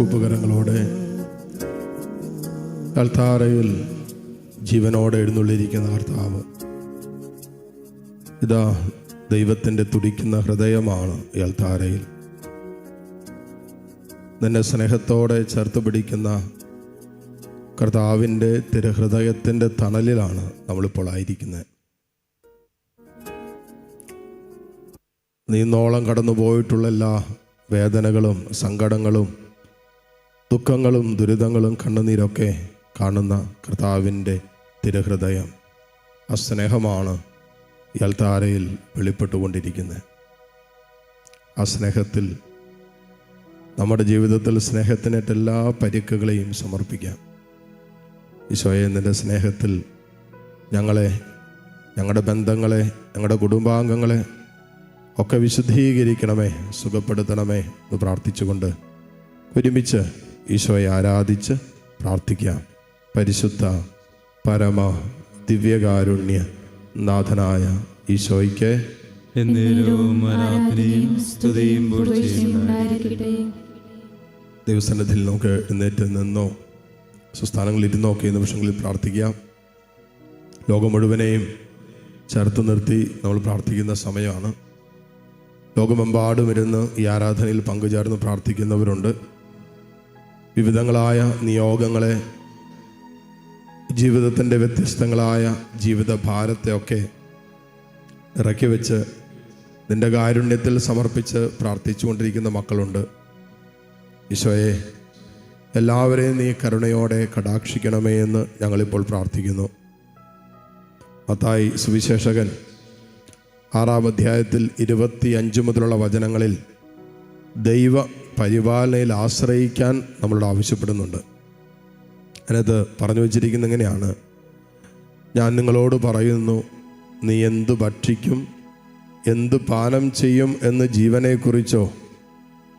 കൂപ്പുകരങ്ങളോടെ കൽത്താറയിൽ ജീവനോടെ എഴുന്നള്ളിയിരിക്കുന്ന കർത്താവ് ഇതാ ദൈവത്തിന്റെ തുടിക്കുന്ന ഹൃദയമാണ് ഈ അൽത്താരയിൽ നിന്നെ സ്നേഹത്തോടെ ചേർത്ത് പിടിക്കുന്ന കർത്താവിന്റെ തിരഹൃദയത്തിന്റെ തണലിലാണ് നമ്മളിപ്പോൾ ആയിരിക്കുന്നത്. നീന്നോളം കടന്നു പോയിട്ടുള്ള എല്ലാ വേദനകളും സങ്കടങ്ങളും ദുഃഖങ്ങളും ദുരിതങ്ങളും കണ്ണുനീരൊക്കെ കാണുന്ന കർത്താവിന്റെ തിരഹൃദയം ആ സ്നേഹമാണ് ഇയാൾ താരയിൽ വെളിപ്പെട്ടുകൊണ്ടിരിക്കുന്നത്. ആ സ്നേഹത്തിൽ നമ്മുടെ ജീവിതത്തിൽ സ്നേഹത്തിനായിട്ട് എല്ലാ പരിക്കുകളെയും സമർപ്പിക്കാം. ഈശോയെ നിന്റെ സ്നേഹത്തിൽ ഞങ്ങളെ ഞങ്ങളുടെ ബന്ധങ്ങളെ ഞങ്ങളുടെ കുടുംബാംഗങ്ങളെ ഒക്കെ വിശുദ്ധീകരിക്കണമേ സുഖപ്പെടുത്തണമേ എന്ന് പ്രാർത്ഥിച്ചുകൊണ്ട് ഒരുമിച്ച് ഈശോയെ ആരാധിച്ച് പ്രാർത്ഥിക്കാം. പരിശുദ്ധ പരമ ദിവ്യകാരുണ്യ നാഥനായ ഈശോയ്ക്ക് ദൈവസന്നിധിയിൽ നമുക്ക് എഴുന്നേറ്റ് നിന്നോ സുസ്ഥാനങ്ങളിൽ ഇരുന്നോ ഒക്കെ നിമിഷങ്ങളിൽ പ്രാർത്ഥിക്കാം. ലോകം മുഴുവനെയും ചേർത്ത് നിർത്തി നമ്മൾ പ്രാർത്ഥിക്കുന്ന സമയമാണ്. ലോകമെമ്പാടും ഇരുന്ന് ഈ ആരാധനയിൽ പങ്കുചേർന്ന് പ്രാർത്ഥിക്കുന്നവരുണ്ട്. വിവിധങ്ങളായ നിയോഗങ്ങളെ ജീവിതത്തിന്റെ വ്യത്യസ്തങ്ങളായ ജീവിത ഭാരത്തെയൊക്കെ ഇറക്കി വെച്ച് നിന്റെ കാരുണ്യത്തിൽ സമർപ്പിച്ച് പ്രാർത്ഥിച്ചുകൊണ്ടിരിക്കുന്ന മക്കളുണ്ട്. ഈശോയെ എല്ലാവരെയും നീ കരുണയോടെ കടാക്ഷിക്കണമേ എന്ന് ഞങ്ങളിപ്പോൾ പ്രാർത്ഥിക്കുന്നു. മത്തായി സുവിശേഷകൻ ആറാം അധ്യായത്തിൽ ഇരുപത്തി അഞ്ച് മുതലുള്ള വചനങ്ങളിൽ ദൈവ പരിപാലനയിൽ ആശ്രയിക്കാൻ നമ്മളോട് ആവശ്യപ്പെടുന്നുണ്ട്. അതിനകത്ത് പറഞ്ഞു വച്ചിരിക്കുന്ന എങ്ങനെയാണ്? ഞാൻ നിങ്ങളോട് പറയുന്നു നീ എന്തു ഭക്ഷിക്കും എന്ത് പാനം ചെയ്യും എന്ന് ജീവനെക്കുറിച്ചോ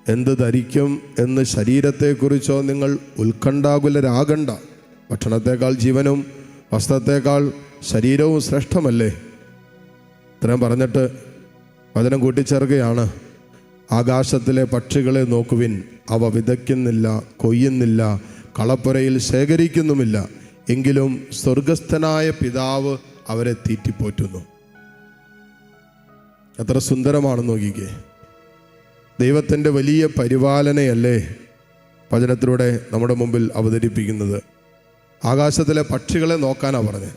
എന്ത് ധരിക്കും എന്ന് ശരീരത്തെക്കുറിച്ചോ നിങ്ങൾ ഉത്കണ്ഠാകുലരാകണ്ട. ഭക്ഷണത്തേക്കാൾ ജീവനും വസ്ത്രത്തേക്കാൾ ശരീരവും ശ്രേഷ്ഠമല്ലേ? ഇത്രയും പറഞ്ഞിട്ട് വചനം കൂട്ടിച്ചേർക്കുകയാണ്. ആകാശത്തിലെ പക്ഷികളെ നോക്കുവിൻ. അവ വിതയ്ക്കുന്നില്ല കൊയ്യുന്നില്ല കളപ്പുരയിൽ ശേഖരിക്കുന്നുമില്ല. എങ്കിലും സ്വർഗസ്ഥനായ പിതാവ് അവരെ തീറ്റിപ്പോറ്റുന്നു. എത്ര സുന്ദരമാണ് നോക്കിക്കേ. ദൈവത്തിന്റെ വലിയ പരിപാലനയല്ലേ വചനത്തിലൂടെ നമ്മുടെ മുമ്പിൽ അവതരിപ്പിക്കുന്നത്. ആകാശത്തിലെ പക്ഷികളെ നോക്കാനാണ് പറഞ്ഞത്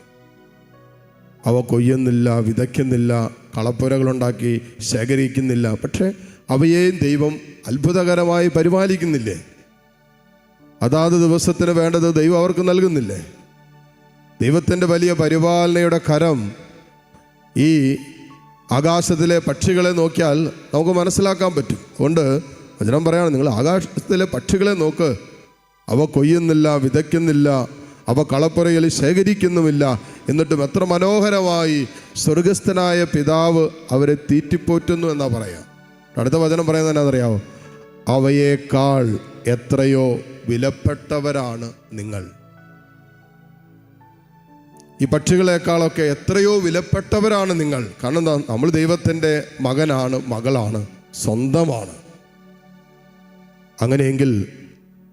അവ കൊയ്യുന്നില്ല വിതയ്ക്കുന്നില്ല കളപ്പുരകളുണ്ടാക്കി ശേഖരിക്കുന്നില്ല. പക്ഷേ അവയെയും ദൈവം അത്ഭുതകരമായി പരിപാലിക്കുന്നില്ലേ? അതാത് ദിവസത്തിന് വേണ്ടത് ദൈവം അവർക്ക് നൽകുന്നില്ലേ? ദൈവത്തിന്റെ വലിയ പരിപാലനയുടെ കരം ഈ ആകാശത്തിലെ പക്ഷികളെ നോക്കിയാൽ നമുക്ക് മനസ്സിലാക്കാൻ പറ്റും. അതുകൊണ്ട് വചനം പറയാണ് നിങ്ങൾ ആകാശത്തിലെ പക്ഷികളെ നോക്ക്. അവ കൊയ്യുന്നില്ല വിതയ്ക്കുന്നില്ല അവ കളപ്പുരയിൽ ശേഖരിക്കുന്നുമില്ല. എന്നിട്ടും എത്ര മനോഹരമായി സ്വർഗസ്ഥനായ പിതാവ് അവരെ തീറ്റിപ്പോറ്റുന്നു എന്നാ പറയാം. അടുത്ത വചനം പറയുന്നത് എന്നാണെന്നറിയാമോ അവയേക്കാൾ എത്രയോ വിലപ്പെട്ടവരാണ് നിങ്ങൾ. ഈ പക്ഷികളെക്കാളൊക്കെ എത്രയോ വിലപ്പെട്ടവരാണ് നിങ്ങൾ. കാരണം എന്താ? നമ്മൾ ദൈവത്തിന്റെ മകനാണ് മകളാണ് സ്വന്തമാണ്. അങ്ങനെയെങ്കിൽ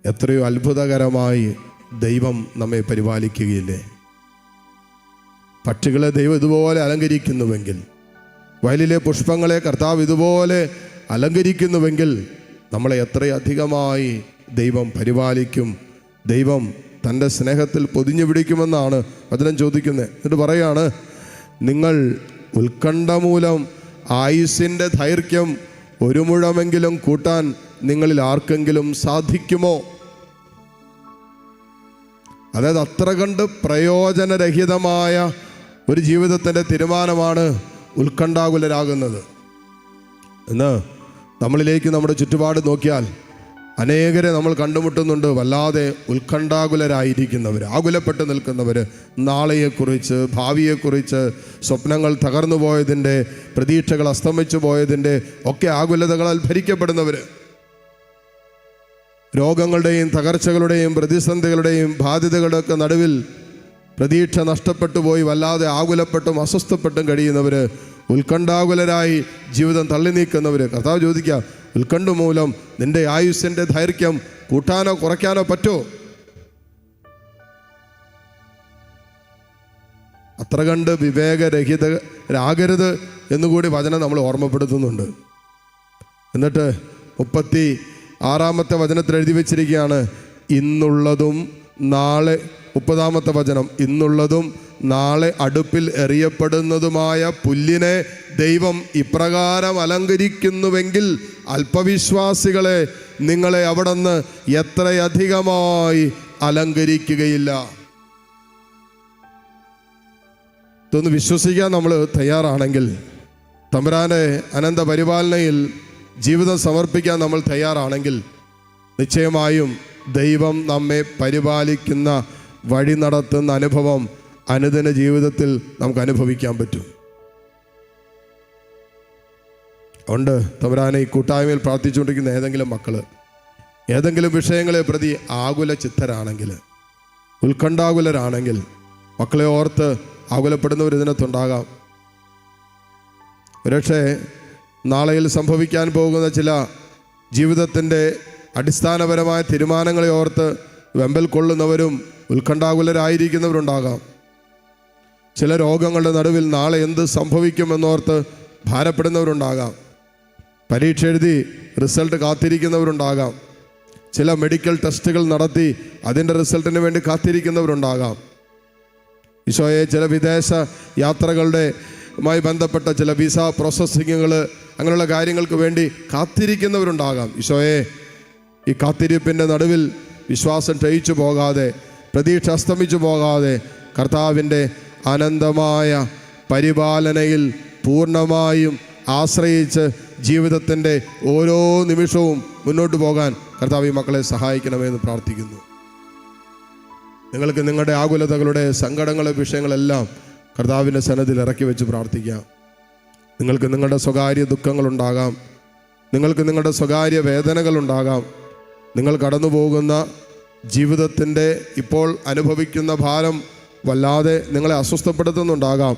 എത്രയോ അത്ഭുതകരമായി ദൈവം നമ്മെ പരിപാലിക്കുകയില്ലേ? പക്ഷികളെ ദൈവം ഇതുപോലെ അലങ്കരിക്കുന്നുവെങ്കിൽ വയലിലെ പുഷ്പങ്ങളെ കർത്താവ് ഇതുപോലെ അലങ്കരിക്കുന്നുവെങ്കിൽ നമ്മളെ എത്രയധികമായി ദൈവം പരിപാലിക്കും ദൈവം തന്റെ സ്നേഹത്തിൽ പൊതിഞ്ഞു പിടിക്കുമെന്നാണ് വചനം ചോദിക്കുന്നത്. എന്നിട്ട് പറയാണ് നിങ്ങൾ ഉത്കണ്ഠ മൂലം ആയുസിന്റെ ദൈർഘ്യം ഒരു മുഴമെങ്കിലും കൂട്ടാൻ നിങ്ങളിൽ ആർക്കെങ്കിലും സാധിക്കുമോ? അതായത് അത്ര കണ്ട് പ്രയോജനരഹിതമായ ഒരു ജീവിതത്തിന്റെ തീരുമാനമാണ് ഉത്കണ്ഠാകുലരാകുന്നത്. ഇന്ന് നമ്മളിലേക്ക് നമ്മുടെ ചുറ്റുപാട് നോക്കിയാൽ അനേകരെ നമ്മൾ കണ്ടുമുട്ടുന്നുണ്ട്. വല്ലാതെ ഉത്കണ്ഠാകുലരായിരിക്കുന്നവർ ആകുലപ്പെട്ട് നിൽക്കുന്നവർ നാളെയെക്കുറിച്ച് ഭാവിയെക്കുറിച്ച് സ്വപ്നങ്ങൾ തകർന്നു പോയതിന്റെ പ്രതീക്ഷകൾ അസ്തമിച്ചു പോയതിന്റെ ഒക്കെ ആകുലതകളാൽ ഭരിക്കപ്പെടുന്നവർ രോഗങ്ങളുടെയും തകർച്ചകളുടെയും പ്രതിസന്ധികളുടെയും ബാധ്യതകളുടെയൊക്കെ നടുവിൽ പ്രതീക്ഷ നഷ്ടപ്പെട്ടു പോയി വല്ലാതെ ആകുലപ്പെട്ടും അസ്വസ്ഥപ്പെട്ടും കഴിയുന്നവർ ഉത്കണ്ഠാകുലരായി ജീവിതം തള്ളി നീക്കുന്നവർ കർത്താവ് ചോദിക്കുക ഉത്കണ്ഠ മൂലം നിന്റെ ആയുസ്സിന്റെ ദൈർഘ്യം കൂട്ടാനോ കുറയ്ക്കാനോ പറ്റോ? അത്ര കണ്ട് വിവേകരഹിതരാകരുത് എന്നുകൂടി വചനം നമ്മൾ ഓർമ്മപ്പെടുത്തുന്നുണ്ട്. എന്നിട്ട് മുപ്പത്തി ആറാമത്തെ വചനത്തിൽ എഴുതി വെച്ചിരിക്കുകയാണ് ഇന്നുള്ളതും നാളെ മുപ്പതാമത്തെ വചനം ഇന്നുള്ളതും നാളെ അടുപ്പിൽ എറിയപ്പെടുന്നതുമായ പുല്ലിനെ ദൈവം ഇപ്രകാരം അലങ്കരിക്കുന്നുവെങ്കിൽ അല്പവിശ്വാസികളെ നിങ്ങളെ അവിടുന്ന് എത്രയധികമായി അലങ്കരിക്കുകയില്ല. ഇതൊന്ന് വിശ്വസിക്കാൻ നമ്മൾ തയ്യാറാണെങ്കിൽ തമ്പുരാനെ അനന്ത പരിപാലനയിൽ ജീവിതം സമർപ്പിക്കാൻ നമ്മൾ തയ്യാറാണെങ്കിൽ നിശ്ചയമായും ദൈവം നമ്മെ പരിപാലിക്കുന്ന വഴി നടത്തുന്ന അനുഭവം അനുദിന ജീവിതത്തിൽ നമുക്ക് അനുഭവിക്കാൻ പറ്റും. ഉണ്ട്. തവരാനെ ഈ കൂട്ടായ്മയിൽ പ്രാർത്ഥിച്ചുകൊണ്ടിരിക്കുന്ന ഏതെങ്കിലും മക്കൾ ഏതെങ്കിലും വിഷയങ്ങളെ പ്രതി ആകുല ചിത്തരാണെങ്കിൽ ഉത്കണ്ഠാകുലരാണെങ്കിൽ മക്കളെ ഓർത്ത് ആകുലപ്പെടുന്നവർ ഇതിനകത്തുണ്ടാകാം. ഒരുപക്ഷെ നാളെയിൽ സംഭവിക്കാൻ പോകുന്ന ചില ജീവിതത്തിന്റെ അടിസ്ഥാനപരമായ തീരുമാനങ്ങളെ ഓർത്ത് വെമ്പൽ കൊള്ളുന്നവരും ഉത്കണ്ഠാകുലരായിരിക്കുന്നവരുണ്ടാകാം. ചില രോഗങ്ങളുടെ നടുവിൽ നാളെ എന്ത് സംഭവിക്കുമെന്നോർത്ത് ഭാരപ്പെടുന്നവരുണ്ടാകാം. പരീക്ഷ എഴുതി റിസൾട്ട് കാത്തിരിക്കുന്നവരുണ്ടാകാം. ചില മെഡിക്കൽ ടെസ്റ്റുകൾ നടത്തി അതിന്റെ റിസൾട്ടിന് വേണ്ടി കാത്തിരിക്കുന്നവരുണ്ടാകാം. ഈശോയെ ചില വിദേശ യാത്രകളുടെ മായി ബന്ധപ്പെട്ട ചില വിസ പ്രോസസ്സിങ്ങുകൾ അങ്ങനെയുള്ള കാര്യങ്ങൾക്ക് വേണ്ടി കാത്തിരിക്കുന്നവരുണ്ടാകാം. ഈശോയെ ഈ കാത്തിരിപ്പിന്റെ നടുവിൽ വിശ്വാസം ക്ഷയിച്ചു പോകാതെ പ്രതീക്ഷ അസ്തമിച്ചു പോകാതെ കർത്താവിന്റെ അനന്തമായ പരിപാലനയിൽ പൂർണമായും ആശ്രയിച്ച് ജീവിതത്തിന്റെ ഓരോ നിമിഷവും മുന്നോട്ട് പോകാൻ കർത്താവ് ഈ മക്കളെ സഹായിക്കണമെന്ന് പ്രാർത്ഥിക്കുന്നു. നിങ്ങൾക്ക് നിങ്ങളുടെ ആകുലതകളുടെ സങ്കടങ്ങളെ വിഷയങ്ങളെല്ലാം കർത്താവിന്റെ സന്നദ്ധിൽ ഇറക്കി വെച്ച് പ്രാർത്ഥിക്കാം. നിങ്ങൾക്ക് നിങ്ങളുടെ സ്വകാര്യ ദുഃഖങ്ങളുണ്ടാകാം. നിങ്ങൾക്ക് നിങ്ങളുടെ സ്വകാര്യ വേദനകളുണ്ടാകാം. നിങ്ങൾ കടന്നു പോകുന്ന ജീവിതത്തിന്റെ ഇപ്പോൾ അനുഭവിക്കുന്ന ഭാരം വല്ലാതെ നിങ്ങളെ അസ്വസ്ഥപ്പെടുത്തുന്നുണ്ടാകാം.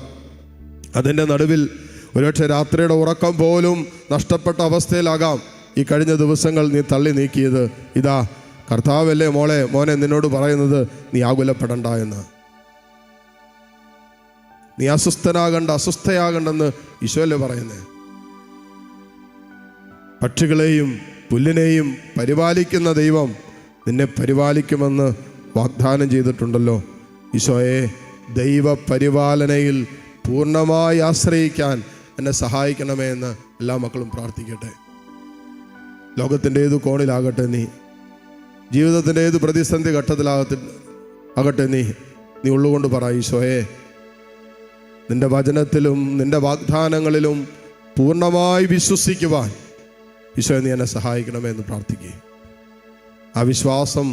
അതിന്റെ നടുവിൽ ഒരുപക്ഷെ രാത്രിയുടെ ഉറക്കം പോലും നഷ്ടപ്പെട്ട അവസ്ഥയിലാകാം. ഈ കഴിഞ്ഞ ദിവസങ്ങൾ നീ തള്ളി നീക്കിയത്. ഇതാ കർത്താവല്ലേ മോളെ മോനെ നിന്നോട് പറയുന്നത് നീ ആകുലപ്പെടണ്ട എന്ന്. നീ അസ്വസ്ഥനാകണ്ട അസ്വസ്ഥയാകണ്ടെന്ന് ഈശോല്ലേ പറയുന്നേ. പക്ഷികളെയും പുല്ലിനെയും പരിപാലിക്കുന്ന ദൈവം നിന്നെ പരിപാലിക്കുമെന്ന് വാഗ്ദാനം ചെയ്തിട്ടുണ്ടല്ലോ. ഈശോയെ ദൈവപരിപാലനയിൽ പൂർണമായി ആശ്രയിക്കാൻ എന്നെ സഹായിക്കണമേ എന്ന് എല്ലാ മക്കളും പ്രാർത്ഥിക്കട്ടെ. ലോകത്തിന്റെ ഏത് കോണിലാകട്ടെ നീ? ജീവിതത്തിന്റെ ഏത് പ്രതിസന്ധി ഘട്ടത്തിലാകത്തി ആകട്ടെ നീ? നീ ഉള്ളുകൊണ്ട് പറ ഈശോയെ നിന്റെ വചനത്തിലും നിന്റെ വാഗ്ദാനങ്ങളിലും പൂർണമായി വിശ്വസിക്കുവാൻ ഈശോയെ നീ എന്നെ സഹായിക്കണമേ എന്ന് പ്രാർത്ഥിക്കുക ആ വിശ്വാസം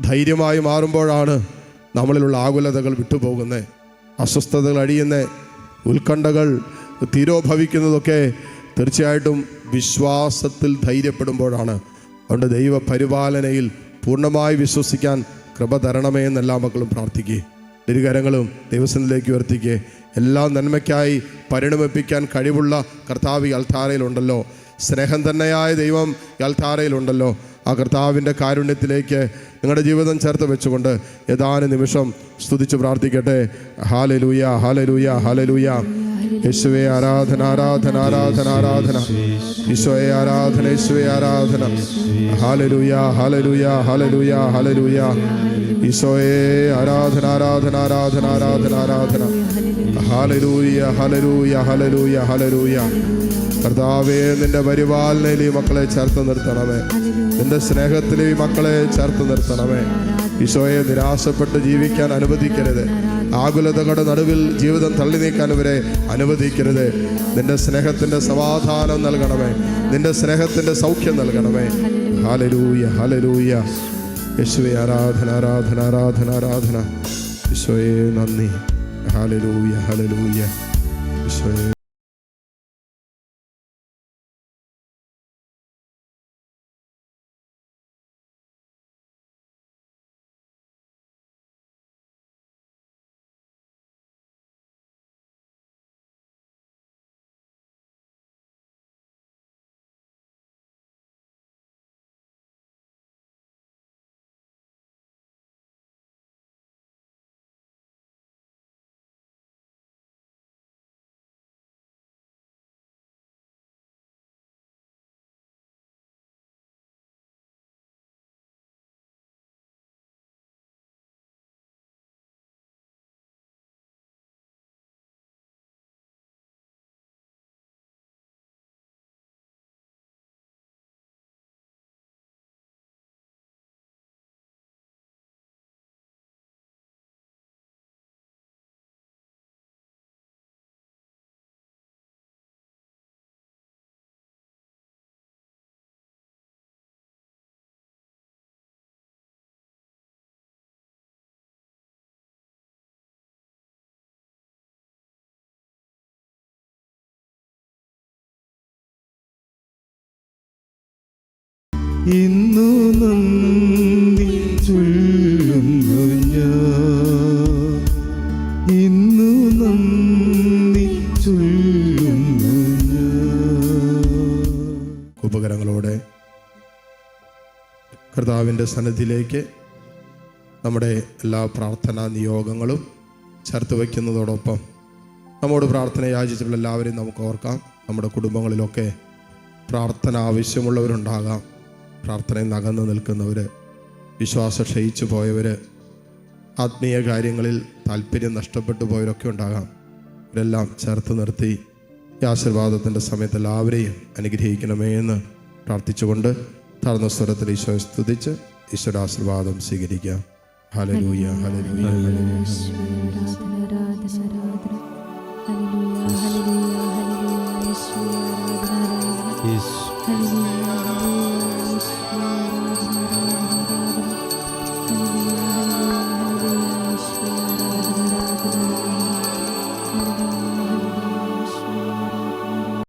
ധൈര്യമായി മാറുമ്പോഴാണ് നമ്മളിലുള്ള ആകുലതകൾ വിട്ടുപോകുന്നത് അസ്വസ്ഥതകൾ അഴിയുന്നത് ഉത്കണ്ഠകൾ തീരോഭവിക്കുന്നതൊക്കെ തീർച്ചയായിട്ടും വിശ്വാസത്തിൽ ധൈര്യപ്പെടുമ്പോഴാണ്. അതുകൊണ്ട് ദൈവ പരിപാലനയിൽ പൂർണമായി വിശ്വസിക്കാൻ കൃപ തരണമേ എന്ന് എല്ലാ മക്കളും പ്രാർത്ഥിക്കുക ഇരുകരങ്ങളും ദൈവസനിലേക്ക് ഉയർത്തിക്കുക എല്ലാ നന്മയ്ക്കായി പരിണമിപ്പിക്കാൻ കഴിവുള്ള കർത്താവ് അൽത്താരയിലുണ്ടല്ലോ. സ്നേഹം തന്നെയായ ദൈവം അൽത്താരയിലുണ്ടല്ലോ. ആ കർത്താവിന്റെ കാരുണ്യത്തിലേക്ക് നിങ്ങളുടെ ജീവിതം ചേർത്ത് വെച്ചുകൊണ്ട് ഏതാനും നിമിഷം സ്തുതിച്ച് പ്രാർത്ഥിക്കട്ടെ. ഹാലലൂയ ഹാലലൂയ ഹാലലൂയ യേശുവെ ആരാധന ആരാധന ആരാധന ആരാധന. ഈശോയെ ആരാധന യേശുവെ ആരാധന. ഹാലലൂയ ഹാലലൂയ ഹാലലൂയ ഹാലലൂയ ഈശോയെ ആരാധന ആരാധന ആരാധന ആരാധന ആരാധന. ഹാലലൂയ ഹലരൂയ ഹലരൂയ ഹലരൂയ കർത്താവേ നിന്റെ പരിപാലനയിൽ ഈ മക്കളെ ചേർത്ത് നിർത്തണമേ. നിന്റെ സ്നേഹത്തിൽ ഈ മക്കളെ ചേർത്ത് നിർത്തണമേ. ഈശോയെ നിരാശപ്പെട്ട് ജീവിക്കാൻ അനുവദിക്കരുത്. ആകുലതകളുടെ നടുവിൽ ജീവിതം തള്ളി നീക്കാൻ ഇവരെ അനുവദിക്കരുത്. നിന്റെ സ്നേഹത്തിന്റെ സമാധാനം നൽകണമേ. നിന്റെ സ്നേഹത്തിന്റെ സൗഖ്യം നൽകണമേ. ഹാലരൂയ ഹാലരൂയ യേശുവെ ആരാധന ആരാധന ആരാധന ആരാധന. ഈശോയെ നന്ദി. ഹാലലൂയ ഹാലലൂയ ഈശോയെ ഇന്നു നന്ദി ചൊല്ലുന്നു ഞാൻ. ഇന്നു നന്ദി ചൊല്ലുന്നു ഉപകരണങ്ങളോടെ കർത്താവിന്റെ സന്നിധിയിലേക്ക് നമ്മുടെ എല്ലാ പ്രാർത്ഥനാ നിയോഗങ്ങളും ചേർത്ത് വയ്ക്കുന്നതോടൊപ്പം നമ്മോട് പ്രാർത്ഥന യാചിച്ചിട്ടുള്ള എല്ലാവരെയും നമുക്ക് ഓർക്കാം. നമ്മുടെ കുടുംബങ്ങളിലൊക്കെ പ്രാർത്ഥന ആവശ്യമുള്ളവരുണ്ടാകാം പ്രാർത്ഥനയിൽ നകന്നു നിൽക്കുന്നവർ വിശ്വാസം ക്ഷയിച്ചു പോയവർ ആത്മീയ കാര്യങ്ങളിൽ താല്പര്യം നഷ്ടപ്പെട്ടു പോയവരൊക്കെ ഉണ്ടാകാം. ഇവരെല്ലാം ചേർത്ത് നിർത്തി ഈ ആശീർവാദത്തിന്റെ സമയത്ത് എല്ലാവരെയും അനുഗ്രഹിക്കണമേ എന്ന് പ്രാർത്ഥിച്ചുകൊണ്ട് താഴ്ന്ന സ്വരത്തിൽ ഈശോയെ സ്തുതിച്ച് ഈശ്വര ആശീർവാദം സ്വീകരിക്കാം. ഹലലൂയ ഹലലൂയ യേശു